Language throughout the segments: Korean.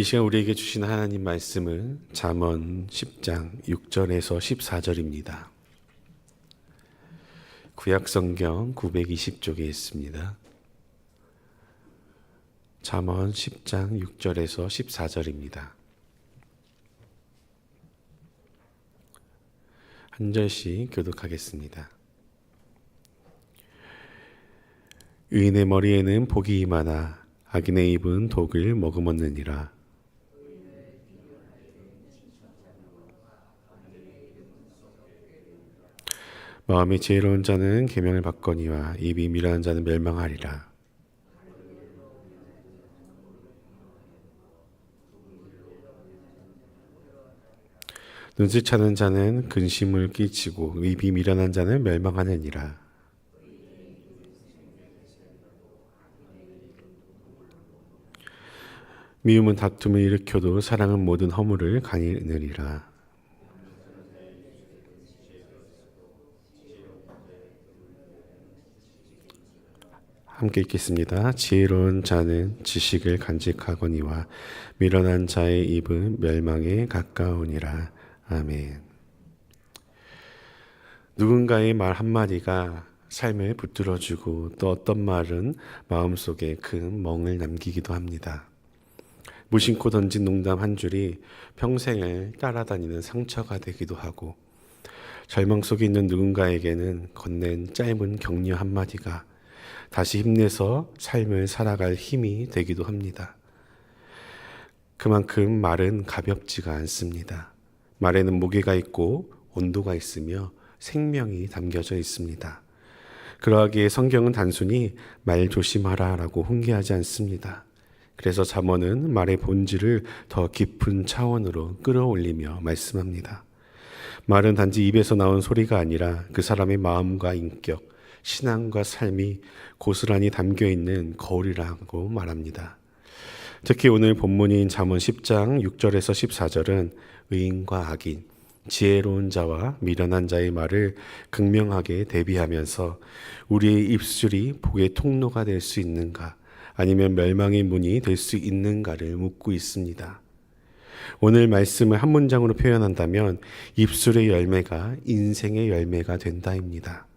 이 시간 우리에게 주신 하나님 말씀은 잠언 10장 6절에서 14절입니다. 구약 성경 920쪽에 있습니다. 잠언 10장 6절에서 14절입니다. 한 절씩 교독하겠습니다. 의인의 머리에는 복이 많아 악인의 입은 독을 머금었느니라. 마음이 지혜로운 자는 계명을 받거니와 입이 미련한 자는 멸망하리라. 눈치 차는 자는 근심을 끼치고 입이 미련한 자는 멸망하느니라. 미움은 다툼을 일으켜도 사랑은 모든 허물을 가리느니라. 함께 읽겠습니다. 지혜로운 자는 지식을 간직하거니와 미련한 자의 입은 멸망에 가까우니라. 아멘. 누군가의 말 한마디가 삶을 붙들어주고 또 어떤 말은 마음속에 큰 멍을 남기기도 합니다. 무심코 던진 농담 한 줄이 평생을 따라다니는 상처가 되기도 하고 절망 속에 있는 누군가에게는 건넨 짧은 격려 한마디가 다시 힘내서 삶을 살아갈 힘이 되기도 합니다. 그만큼 말은 가볍지가 않습니다. 말에는 무게가 있고 온도가 있으며 생명이 담겨져 있습니다. 그러하기에 성경은 단순히 말 조심하라 라고 훈계하지 않습니다. 그래서 잠언은 말의 본질을 더 깊은 차원으로 끌어올리며 말씀합니다. 말은 단지 입에서 나온 소리가 아니라 그 사람의 마음과 인격, 신앙과 삶이 고스란히 담겨 있는 거울이라고 말합니다. 특히 오늘 본문인 잠언 10장 6절에서 14절은 의인과 악인, 지혜로운 자와 미련한 자의 말을 극명하게 대비하면서 우리의 입술이 복의 통로가 될 수 있는가, 아니면 멸망의 문이 될 수 있는가를 묻고 있습니다. 오늘 말씀을 한 문장으로 표현한다면 입술의 열매가 인생의 열매가 된다입니다.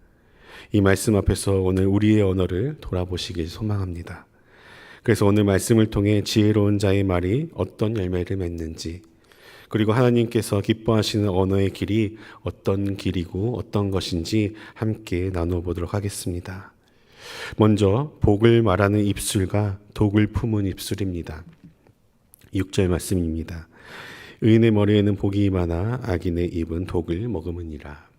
이 말씀 앞에서 오늘 우리의 언어를 돌아보시길 소망합니다. 그래서 오늘 말씀을 통해 지혜로운 자의 말이 어떤 열매를 맺는지, 그리고 하나님께서 기뻐하시는 언어의 길이 어떤 길이고 어떤 것인지 함께 나눠보도록 하겠습니다. 먼저 복을 말하는 입술과 독을 품은 입술입니다. 6절 말씀입니다. 의인의 머리에는 복이 많아 악인의 입은 독을 머금으니라.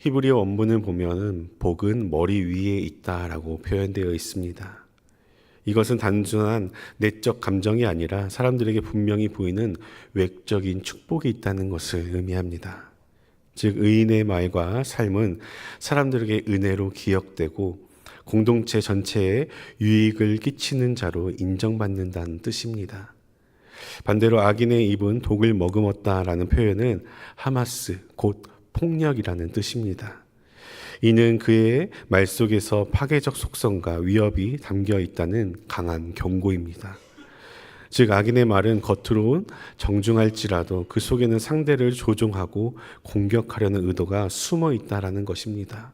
히브리어 원문을 보면은 복은 머리 위에 있다라고 표현되어 있습니다. 이것은 단순한 내적 감정이 아니라 사람들에게 분명히 보이는 외적인 축복이 있다는 것을 의미합니다. 즉 의인의 말과 삶은 사람들에게 은혜로 기억되고 공동체 전체에 유익을 끼치는 자로 인정받는다는 뜻입니다. 반대로 악인의 입은 독을 머금었다라는 표현은 하마스 곧 폭력이라는 뜻입니다. 이는 그의 말 속에서 파괴적 속성과 위협이 담겨 있다는 강한 경고입니다. 즉 악인의 말은 겉으로 정중할지라도 그 속에는 상대를 조종하고 공격하려는 의도가 숨어 있다라는 것입니다.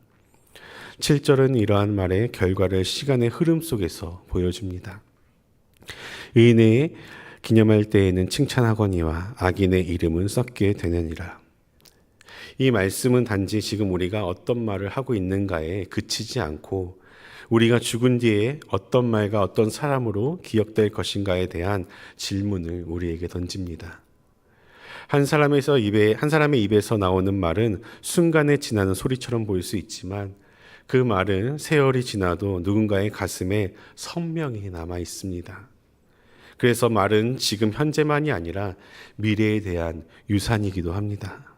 7절은 이러한 말의 결과를 시간의 흐름 속에서 보여줍니다. 의인의 기념할 때에는 칭찬하거니와 악인의 이름은 썩게 되느니라. 이 말씀은 단지 지금 우리가 어떤 말을 하고 있는가에 그치지 않고 우리가 죽은 뒤에 어떤 말과 어떤 사람으로 기억될 것인가에 대한 질문을 우리에게 던집니다. 한 사람에서 입에 한 사람의 입에서 나오는 말은 순간에 지나는 소리처럼 보일 수 있지만 그 말은 세월이 지나도 누군가의 가슴에 선명히 남아 있습니다. 그래서 말은 지금 현재만이 아니라 미래에 대한 유산이기도 합니다.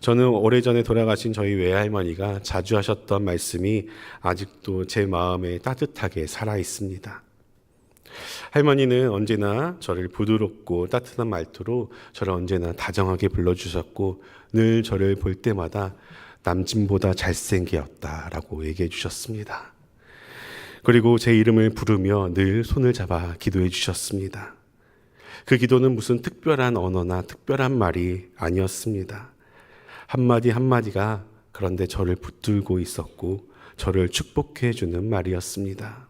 저는 오래전에 돌아가신 저희 외할머니가 자주 하셨던 말씀이 아직도 제 마음에 따뜻하게 살아 있습니다. 할머니는 언제나 저를 부드럽고 따뜻한 말투로 저를 언제나 다정하게 불러주셨고 늘 저를 볼 때마다 남진보다 잘생겼다라고 얘기해 주셨습니다. 그리고 제 이름을 부르며 늘 손을 잡아 기도해 주셨습니다. 그 기도는 무슨 특별한 언어나 특별한 말이 아니었습니다. 한마디 한마디가 그런데 저를 붙들고 있었고 저를 축복해 주는 말이었습니다.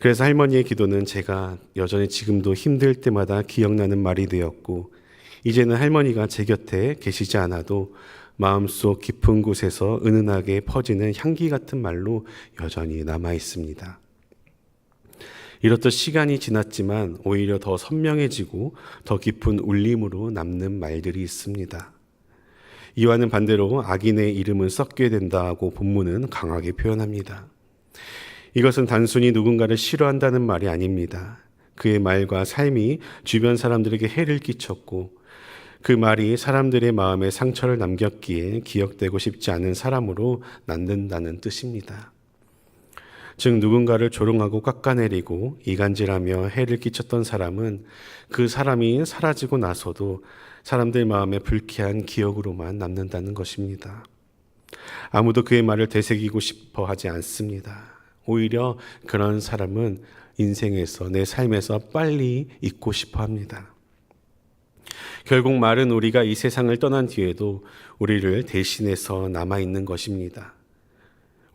그래서 할머니의 기도는 제가 여전히 지금도 힘들 때마다 기억나는 말이 되었고 이제는 할머니가 제 곁에 계시지 않아도 마음속 깊은 곳에서 은은하게 퍼지는 향기 같은 말로 여전히 남아 있습니다. 이렇듯 시간이 지났지만 오히려 더 선명해지고 더 깊은 울림으로 남는 말들이 있습니다. 이와는 반대로 악인의 이름은 썩게 된다고 본문은 강하게 표현합니다. 이것은 단순히 누군가를 싫어한다는 말이 아닙니다. 그의 말과 삶이 주변 사람들에게 해를 끼쳤고 그 말이 사람들의 마음에 상처를 남겼기에 기억되고 싶지 않은 사람으로 남는다는 뜻입니다. 즉 누군가를 조롱하고 깎아내리고 이간질하며 해를 끼쳤던 사람은 그 사람이 사라지고 나서도 사람들 마음에 불쾌한 기억으로만 남는다는 것입니다. 아무도 그의 말을 되새기고 싶어 하지 않습니다. 오히려 그런 사람은 인생에서 내 삶에서 빨리 잊고 싶어 합니다. 결국 말은 우리가 이 세상을 떠난 뒤에도 우리를 대신해서 남아 있는 것입니다.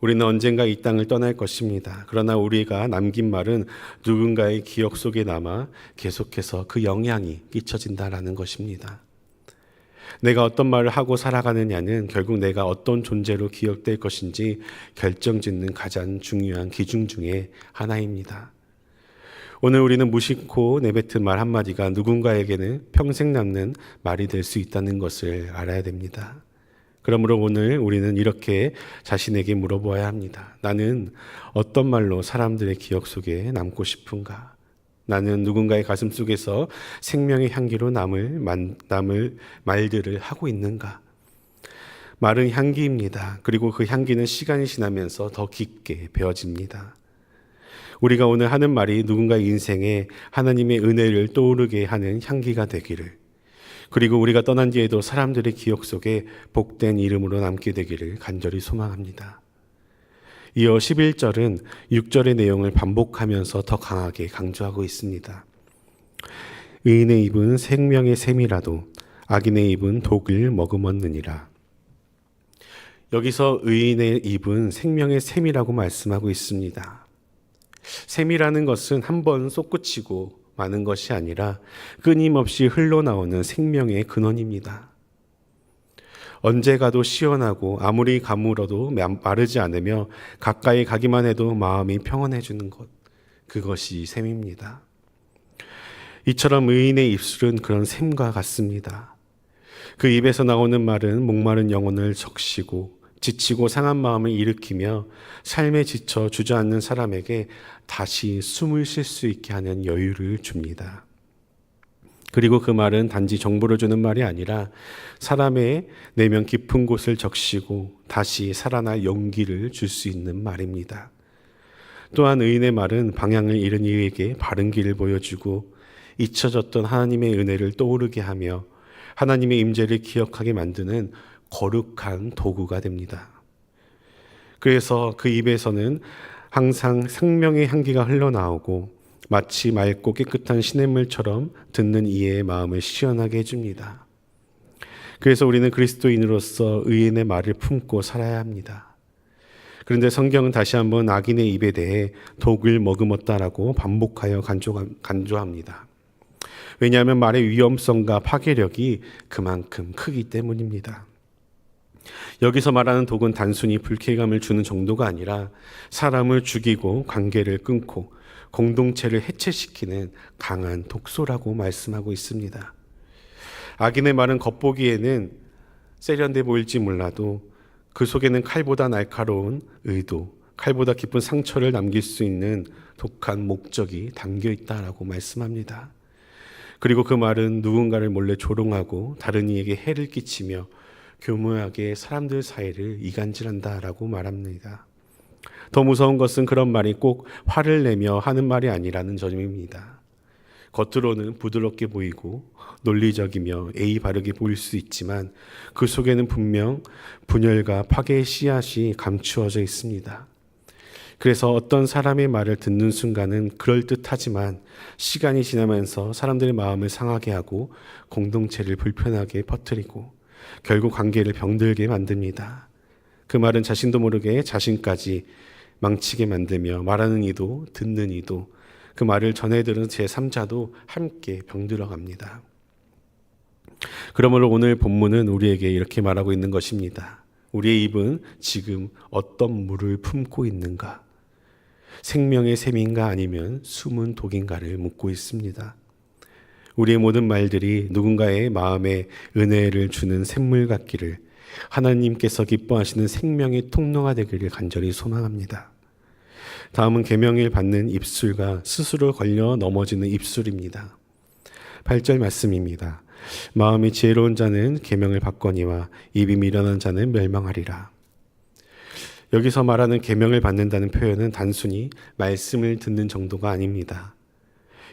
우리는 언젠가 이 땅을 떠날 것입니다. 그러나 우리가 남긴 말은 누군가의 기억 속에 남아 계속해서 그 영향이 끼쳐진다라는 것입니다. 내가 어떤 말을 하고 살아가느냐는 결국 내가 어떤 존재로 기억될 것인지 결정짓는 가장 중요한 기준 중에 하나입니다. 오늘 우리는 무심코 내뱉은 말 한마디가 누군가에게는 평생 남는 말이 될 수 있다는 것을 알아야 됩니다. 그러므로 오늘 우리는 이렇게 자신에게 물어보아야 합니다. 나는 어떤 말로 사람들의 기억 속에 남고 싶은가? 나는 누군가의 가슴 속에서 생명의 향기로 남을, 남을 말들을 하고 있는가? 말은 향기입니다. 그리고 그 향기는 시간이 지나면서 더 깊게 배어집니다. 우리가 오늘 하는 말이 누군가의 인생에 하나님의 은혜를 떠오르게 하는 향기가 되기를 그리고 우리가 떠난 뒤에도 사람들의 기억 속에 복된 이름으로 남게 되기를 간절히 소망합니다. 이어 11절은 6절의 내용을 반복하면서 더 강하게 강조하고 있습니다. 의인의 입은 생명의 샘이라도 악인의 입은 독을 머금었느니라. 여기서 의인의 입은 생명의 샘이라고 말씀하고 있습니다. 샘이라는 것은 한 번 솟구치고 많은 것이 아니라 끊임없이 흘러나오는 생명의 근원입니다. 언제 가도 시원하고 아무리 가물어도 마르지 않으며 가까이 가기만 해도 마음이 평온해지는 것. 그것이 샘입니다. 이처럼 의인의 입술은 그런 샘과 같습니다. 그 입에서 나오는 말은 목마른 영혼을 적시고 지치고 상한 마음을 일으키며 삶에 지쳐 주저앉는 사람에게 다시 숨을 쉴 수 있게 하는 여유를 줍니다. 그리고 그 말은 단지 정보를 주는 말이 아니라 사람의 내면 깊은 곳을 적시고 다시 살아날 용기를 줄 수 있는 말입니다. 또한 의인의 말은 방향을 잃은 이에게 바른 길을 보여주고 잊혀졌던 하나님의 은혜를 떠오르게 하며 하나님의 임재를 기억하게 만드는 거룩한 도구가 됩니다. 그래서 그 입에서는 항상 생명의 향기가 흘러나오고 마치 맑고 깨끗한 시냇물처럼 듣는 이의 마음을 시원하게 해줍니다. 그래서 우리는 그리스도인으로서 의인의 말을 품고 살아야 합니다. 그런데 성경은 다시 한번 악인의 입에 대해 독을 머금었다라고 반복하여 간조합니다. 왜냐하면 말의 위험성과 파괴력이 그만큼 크기 때문입니다. 여기서 말하는 독은 단순히 불쾌감을 주는 정도가 아니라 사람을 죽이고 관계를 끊고 공동체를 해체시키는 강한 독소라고 말씀하고 있습니다. 악인의 말은 겉보기에는 세련돼 보일지 몰라도 그 속에는 칼보다 날카로운 의도, 칼보다 깊은 상처를 남길 수 있는 독한 목적이 담겨 있다라고 말씀합니다. 그리고 그 말은 누군가를 몰래 조롱하고 다른 이에게 해를 끼치며 교묘하게 사람들 사이를 이간질한다라고 말합니다. 더 무서운 것은 그런 말이 꼭 화를 내며 하는 말이 아니라는 점입니다. 겉으로는 부드럽게 보이고 논리적이며 예의 바르게 보일 수 있지만 그 속에는 분명 분열과 파괴의 씨앗이 감추어져 있습니다. 그래서 어떤 사람의 말을 듣는 순간은 그럴듯하지만 시간이 지나면서 사람들의 마음을 상하게 하고 공동체를 불편하게 퍼뜨리고 결국 관계를 병들게 만듭니다. 그 말은 자신도 모르게 자신까지 망치게 만들며 말하는 이도 듣는 이도 그 말을 전해 들은 제3자도 함께 병들어 갑니다. 그러므로 오늘 본문은 우리에게 이렇게 말하고 있는 것입니다. 우리의 입은 지금 어떤 물을 품고 있는가? 생명의 샘인가 아니면 숨은 독인가를 묻고 있습니다. 우리의 모든 말들이 누군가의 마음에 은혜를 주는 샘물 같기를 하나님께서 기뻐하시는 생명의 통로가 되기를 간절히 소망합니다. 다음은 계명을 받는 입술과 스스로 걸려 넘어지는 입술입니다. 8절 말씀입니다. 마음이 지혜로운 자는 계명을 받거니와 입이 미련한 자는 멸망하리라. 여기서 말하는 계명을 받는다는 표현은 단순히 말씀을 듣는 정도가 아닙니다.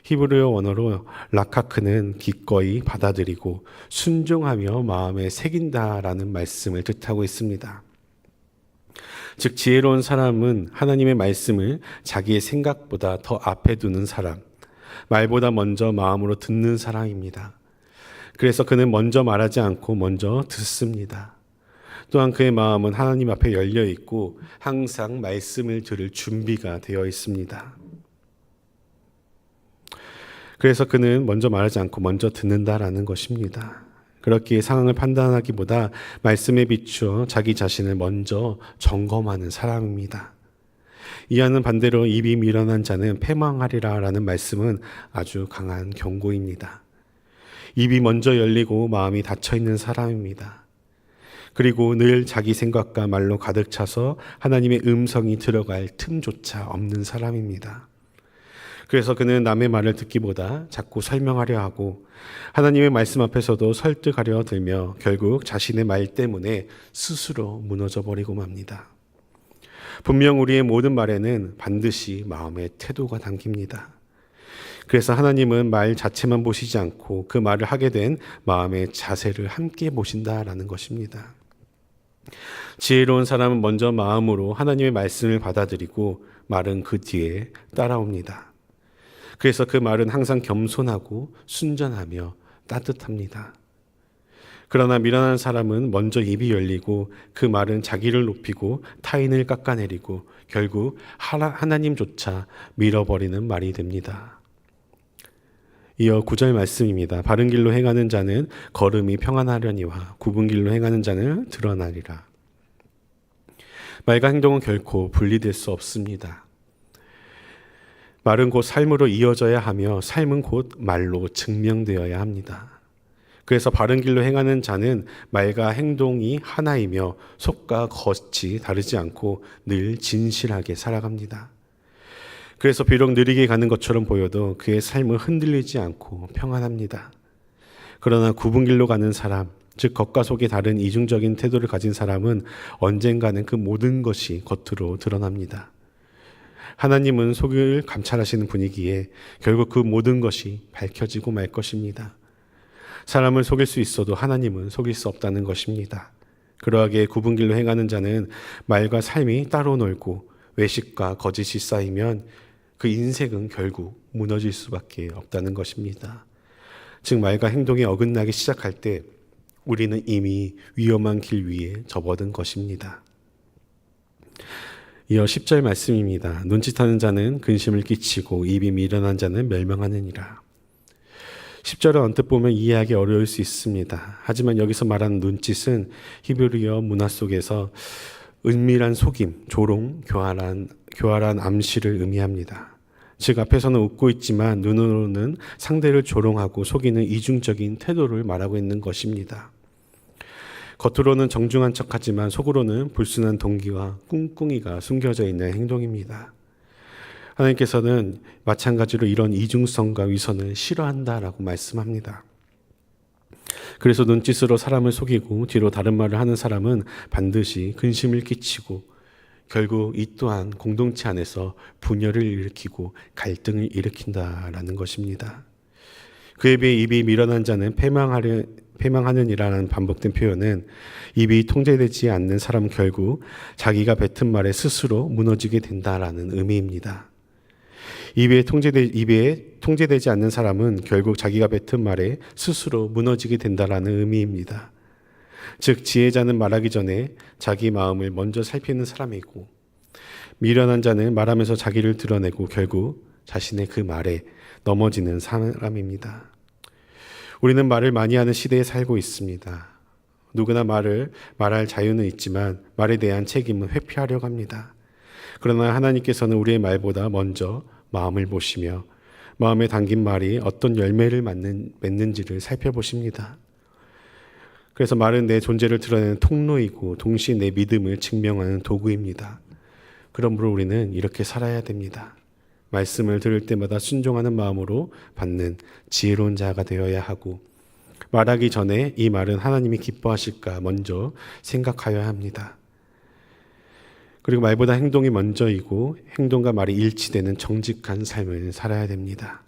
히브리어 원어로 라카크는 기꺼이 받아들이고 순종하며 마음에 새긴다라는 말씀을 뜻하고 있습니다. 즉 지혜로운 사람은 하나님의 말씀을 자기의 생각보다 더 앞에 두는 사람, 말보다 먼저 마음으로 듣는 사람입니다. 그래서 그는 먼저 말하지 않고 먼저 듣습니다. 또한 그의 마음은 하나님 앞에 열려 있고 항상 말씀을 들을 준비가 되어 있습니다. 그래서 그는 먼저 말하지 않고 먼저 듣는다라는 것입니다. 그렇기에 상황을 판단하기보다 말씀에 비추어 자기 자신을 먼저 점검하는 사람입니다. 이와는 반대로 입이 미련한 자는 패망하리라 라는 말씀은 아주 강한 경고입니다. 입이 먼저 열리고 마음이 닫혀 있는 사람입니다. 그리고 늘 자기 생각과 말로 가득 차서 하나님의 음성이 들어갈 틈조차 없는 사람입니다. 그래서 그는 남의 말을 듣기보다 자꾸 설명하려 하고 하나님의 말씀 앞에서도 설득하려 들며 결국 자신의 말 때문에 스스로 무너져 버리고 맙니다. 분명 우리의 모든 말에는 반드시 마음의 태도가 담깁니다. 그래서 하나님은 말 자체만 보시지 않고 그 말을 하게 된 마음의 자세를 함께 보신다라는 것입니다. 지혜로운 사람은 먼저 마음으로 하나님의 말씀을 받아들이고 말은 그 뒤에 따라옵니다. 그래서 그 말은 항상 겸손하고 순전하며 따뜻합니다. 그러나 미련한 사람은 먼저 입이 열리고 그 말은 자기를 높이고 타인을 깎아내리고 결국 하나님조차 밀어버리는 말이 됩니다. 이어 구절 말씀입니다. 바른 길로 행하는 자는 걸음이 평안하려니와 굽은 길로 행하는 자는 드러나리라. 말과 행동은 결코 분리될 수 없습니다. 말은 곧 삶으로 이어져야 하며 삶은 곧 말로 증명되어야 합니다. 그래서 바른 길로 행하는 자는 말과 행동이 하나이며 속과 겉이 다르지 않고 늘 진실하게 살아갑니다. 그래서 비록 느리게 가는 것처럼 보여도 그의 삶은 흔들리지 않고 평안합니다. 그러나 굽은 길로 가는 사람, 즉 겉과 속이 다른 이중적인 태도를 가진 사람은 언젠가는 그 모든 것이 겉으로 드러납니다. 하나님은 속을 감찰하시는 분이기에 결국 그 모든 것이 밝혀지고 말 것입니다. 사람을 속일 수 있어도 하나님은 속일 수 없다는 것입니다. 그러하게 굽은 길로 행하는 자는 말과 삶이 따로 놀고 외식과 거짓이 쌓이면 그 인생은 결국 무너질 수밖에 없다는 것입니다. 즉 말과 행동이 어긋나기 시작할 때 우리는 이미 위험한 길 위에 접어든 것입니다. 이어 10절 말씀입니다. 눈짓하는 자는 근심을 끼치고 입이 미련한 자는 멸망하느니라. 10절을 언뜻 보면 이해하기 어려울 수 있습니다. 하지만 여기서 말하는 눈짓은 히브리어 문화 속에서 은밀한 속임, 조롱, 교활한, 교활한 암시를 의미합니다. 즉, 앞에서는 웃고 있지만 눈으로는 상대를 조롱하고 속이는 이중적인 태도를 말하고 있는 것입니다. 겉으로는 정중한 척 하지만 속으로는 불순한 동기와 꿍꿍이가 숨겨져 있는 행동입니다. 하나님께서는 마찬가지로 이런 이중성과 위선을 싫어한다라고 말씀합니다. 그래서 눈짓으로 사람을 속이고 뒤로 다른 말을 하는 사람은 반드시 근심을 끼치고 결국 이 또한 공동체 안에서 분열을 일으키고 갈등을 일으킨다라는 것입니다. 그에 비해 입이 미련한 자는 패망하려 패망하느니라는 반복된 표현은 입이 통제되지 않는 사람은 결국 자기가 뱉은 말에 스스로 무너지게 된다라는 의미입니다. 입에 통제되 입에 통제되지 않는 사람은 결국 자기가 뱉은 말에 스스로 무너지게 된다라는 의미입니다. 즉 지혜자는 말하기 전에 자기 마음을 먼저 살피는 사람이고 미련한 자는 말하면서 자기를 드러내고 결국 자신의 그 말에 넘어지는 사람입니다. 우리는 말을 많이 하는 시대에 살고 있습니다. 누구나 말을 말할 자유는 있지만 말에 대한 책임은 회피하려고 합니다. 그러나 하나님께서는 우리의 말보다 먼저 마음을 보시며 마음에 담긴 말이 어떤 열매를 맺는, 맺는지를 살펴보십니다. 그래서 말은 내 존재를 드러내는 통로이고 동시에 내 믿음을 증명하는 도구입니다. 그러므로 우리는 이렇게 살아야 됩니다. 말씀을 들을 때마다 순종하는 마음으로 받는 지혜로운 자가 되어야 하고 말하기 전에 이 말은 하나님이 기뻐하실까 먼저 생각하여야 합니다. 그리고 말보다 행동이 먼저이고 행동과 말이 일치되는 정직한 삶을 살아야 됩니다.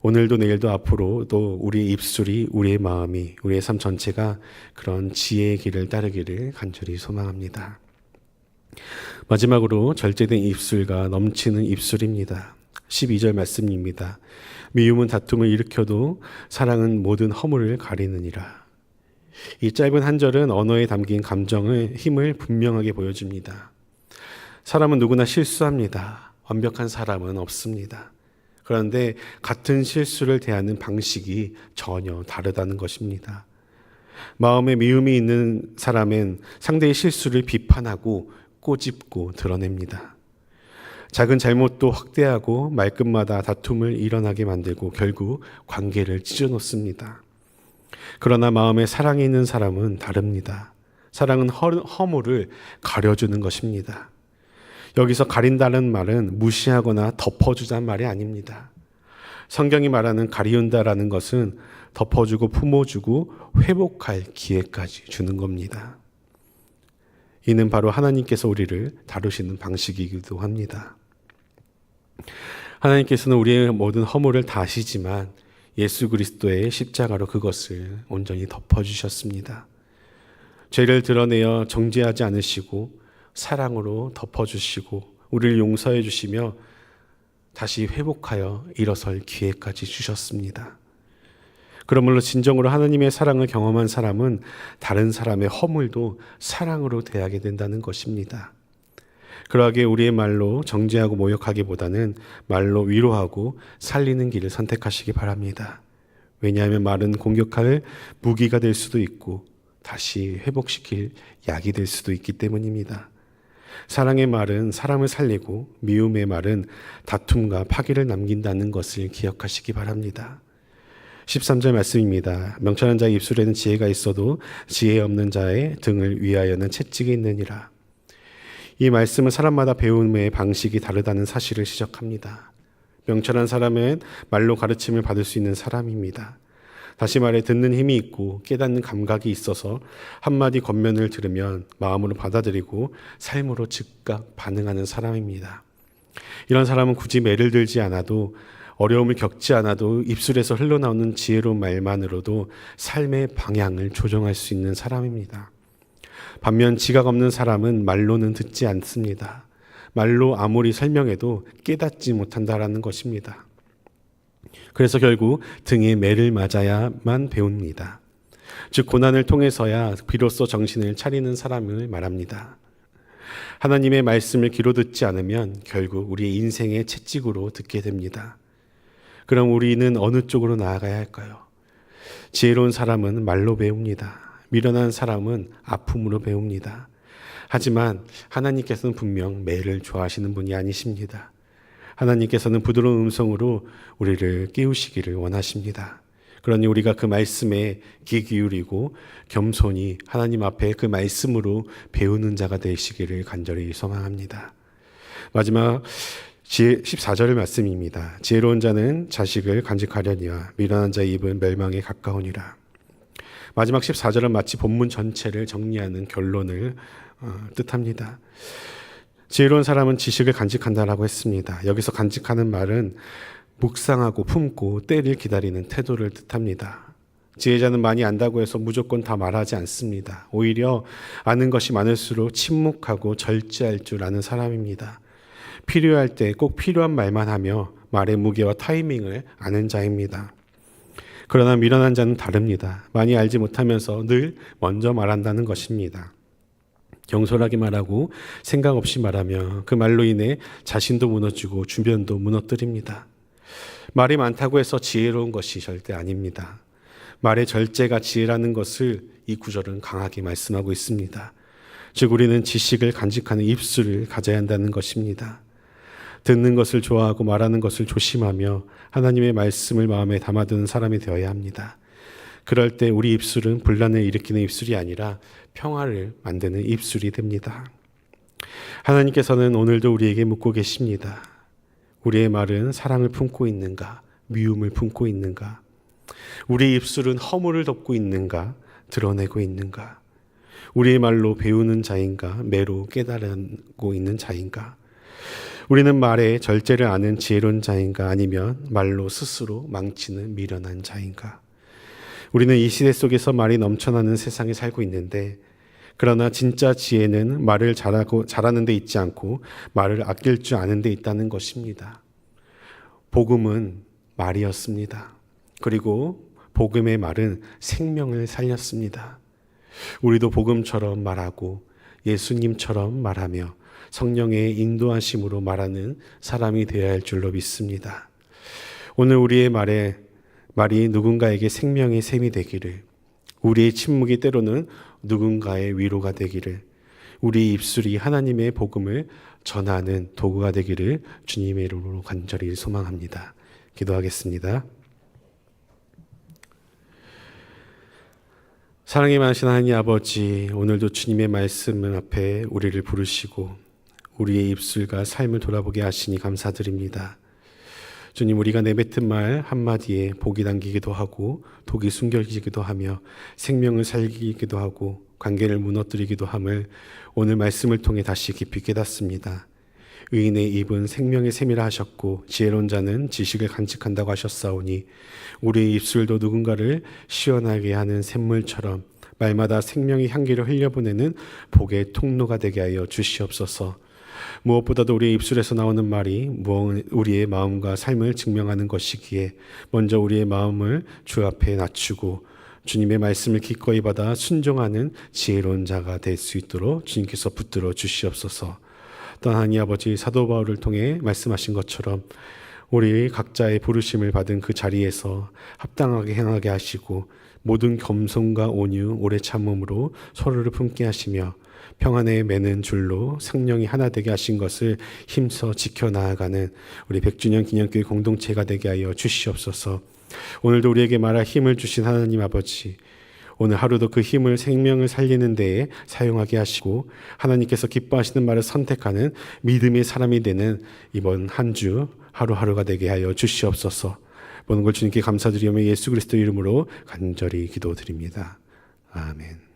오늘도 내일도 앞으로도 우리의 입술이 우리의 마음이 우리의 삶 전체가 그런 지혜의 길을 따르기를 간절히 소망합니다. 마지막으로 절제된 입술과 넘치는 입술입니다. 12절 말씀입니다. 미움은 다툼을 일으켜도 사랑은 모든 허물을 가리느니라. 이 짧은 한 절은 언어에 담긴 감정의 힘을 분명하게 보여줍니다. 사람은 누구나 실수합니다. 완벽한 사람은 없습니다. 그런데 같은 실수를 대하는 방식이 전혀 다르다는 것입니다. 마음에 미움이 있는 사람은 상대의 실수를 비판하고 꼬집고 드러냅니다. 작은 잘못도 확대하고 말끝마다 다툼을 일어나게 만들고 결국 관계를 찢어놓습니다. 그러나 마음에 사랑이 있는 사람은 다릅니다. 사랑은 허물을 가려주는 것입니다. 여기서 가린다는 말은 무시하거나 덮어주자는 말이 아닙니다. 성경이 말하는 가리운다라는 것은 덮어주고 품어주고 회복할 기회까지 주는 겁니다. 이는 바로 하나님께서 우리를 다루시는 방식이기도 합니다. 하나님께서는 우리의 모든 허물을 다 아시지만 예수 그리스도의 십자가로 그것을 온전히 덮어주셨습니다. 죄를 드러내어 정죄하지 않으시고 사랑으로 덮어주시고 우리를 용서해 주시며 다시 회복하여 일어설 기회까지 주셨습니다. 그러므로 진정으로 하나님의 사랑을 경험한 사람은 다른 사람의 허물도 사랑으로 대하게 된다는 것입니다. 그러하게 우리의 말로 정죄하고 모욕하기보다는 말로 위로하고 살리는 길을 선택하시기 바랍니다. 왜냐하면 말은 공격할 무기가 될 수도 있고 다시 회복시킬 약이 될 수도 있기 때문입니다. 사랑의 말은 사람을 살리고 미움의 말은 다툼과 파괴를 남긴다는 것을 기억하시기 바랍니다. 13절 말씀입니다. 명철한 자의 입술에는 지혜가 있어도 지혜 없는 자의 등을 위하여는 채찍이 있느니라. 이 말씀은 사람마다 배움의 방식이 다르다는 사실을 지적합니다. 명철한 사람은 말로 가르침을 받을 수 있는 사람입니다. 다시 말해 듣는 힘이 있고 깨닫는 감각이 있어서 한마디 겉면을 들으면 마음으로 받아들이고 삶으로 즉각 반응하는 사람입니다. 이런 사람은 굳이 매를 들지 않아도 어려움을 겪지 않아도 입술에서 흘러나오는 지혜로운 말만으로도 삶의 방향을 조정할 수 있는 사람입니다. 반면 지각 없는 사람은 말로는 듣지 않습니다. 말로 아무리 설명해도 깨닫지 못한다라는 것입니다. 그래서 결국 등에 매를 맞아야만 배웁니다. 즉 고난을 통해서야 비로소 정신을 차리는 사람을 말합니다. 하나님의 말씀을 귀로 듣지 않으면 결국 우리의 인생의 채찍으로 듣게 됩니다. 그럼 우리는 어느 쪽으로 나아가야 할까요? 지혜로운 사람은 말로 배웁니다. 미련한 사람은 아픔으로 배웁니다. 하지만 하나님께서는 분명 매를 좋아하시는 분이 아니십니다. 하나님께서는 부드러운 음성으로 우리를 깨우시기를 원하십니다. 그러니 우리가 그 말씀에 귀 기울이고 겸손히 하나님 앞에 그 말씀으로 배우는 자가 되시기를 간절히 소망합니다. 마지막 지혜 14절의 말씀입니다. 지혜로운 자는 자식을 간직하려니와 미련한 자의 입은 멸망에 가까우니라. 마지막 14절은 마치 본문 전체를 정리하는 결론을 어, 뜻합니다. 지혜로운 사람은 지식을 간직한다라고 했습니다. 여기서 간직하는 말은 묵상하고 품고 때를 기다리는 태도를 뜻합니다. 지혜자는 많이 안다고 해서 무조건 다 말하지 않습니다. 오히려 아는 것이 많을수록 침묵하고 절제할 줄 아는 사람입니다. 필요할 때 꼭 필요한 말만 하며 말의 무게와 타이밍을 아는 자입니다. 그러나 미련한 자는 다릅니다. 많이 알지 못하면서 늘 먼저 말한다는 것입니다. 경솔하게 말하고 생각 없이 말하며 그 말로 인해 자신도 무너지고 주변도 무너뜨립니다. 말이 많다고 해서 지혜로운 것이 절대 아닙니다. 말의 절제가 지혜라는 것을 이 구절은 강하게 말씀하고 있습니다. 즉 우리는 지식을 간직하는 입술을 가져야 한다는 것입니다. 듣는 것을 좋아하고 말하는 것을 조심하며 하나님의 말씀을 마음에 담아두는 사람이 되어야 합니다. 그럴 때 우리 입술은 분란을 일으키는 입술이 아니라 평화를 만드는 입술이 됩니다. 하나님께서는 오늘도 우리에게 묻고 계십니다. 우리의 말은 사랑을 품고 있는가? 미움을 품고 있는가? 우리 입술은 허물을 덮고 있는가? 드러내고 있는가? 우리의 말로 배우는 자인가? 매로 깨달고 있는 자인가? 우리는 말에 절제를 아는 지혜로운 자인가? 아니면 말로 스스로 망치는 미련한 자인가? 우리는 이 시대 속에서 말이 넘쳐나는 세상에 살고 있는데 그러나 진짜 지혜는 말을 잘하고 잘하는 데 있지 않고 말을 아낄 줄 아는 데 있다는 것입니다. 복음은 말이었습니다. 그리고 복음의 말은 생명을 살렸습니다. 우리도 복음처럼 말하고 예수님처럼 말하며 성령의 인도하심으로 말하는 사람이 되어야 할 줄로 믿습니다. 오늘 우리의 말에 말이 누군가에게 생명의 샘이 되기를 우리의 침묵이 때로는 누군가의 위로가 되기를 우리 입술이 하나님의 복음을 전하는 도구가 되기를 주님의 이름으로 간절히 소망합니다. 기도하겠습니다. 사랑이 많으신 하나님 아버지, 오늘도 주님의 말씀 앞에 우리를 부르시고 우리의 입술과 삶을 돌아보게 하시니 감사드립니다. 주님, 우리가 내뱉은 말 한마디에 복이 담기기도 하고 독이 숨겨지기도 하며 생명을 살리기도 하고 관계를 무너뜨리기도 함을 오늘 말씀을 통해 다시 깊이 깨닫습니다. 의인의 입은 생명의 샘이라 하셨고 지혜로운 자는 지식을 간직한다고 하셨사오니 우리의 입술도 누군가를 시원하게 하는 샘물처럼 말마다 생명의 향기를 흘려보내는 복의 통로가 되게 하여 주시옵소서. 무엇보다도 우리의 입술에서 나오는 말이 우리의 마음과 삶을 증명하는 것이기에 먼저 우리의 마음을 주 앞에 낮추고 주님의 말씀을 기꺼이 받아 순종하는 지혜로운 자가 될 수 있도록 주님께서 붙들어 주시옵소서. 또 하나님 아버지 사도 바울을 통해 말씀하신 것처럼 우리 각자의 부르심을 받은 그 자리에서 합당하게 행하게 하시고 모든 겸손과 온유 오래 참음으로 서로를 품게 하시며 평안에 매는 줄로 성령이 하나 되게 하신 것을 힘써 지켜 나아가는 우리 100주년 기념교회 공동체가 되게 하여 주시옵소서. 오늘도 우리에게 말할 힘을 주신 하나님 아버지 오늘 하루도 그 힘을 생명을 살리는 데에 사용하게 하시고 하나님께서 기뻐하시는 말을 선택하는 믿음의 사람이 되는 이번 한 주 하루하루가 되게 하여 주시옵소서. 모든 걸 주님께 감사드리며 예수 그리스도 이름으로 간절히 기도드립니다. 아멘.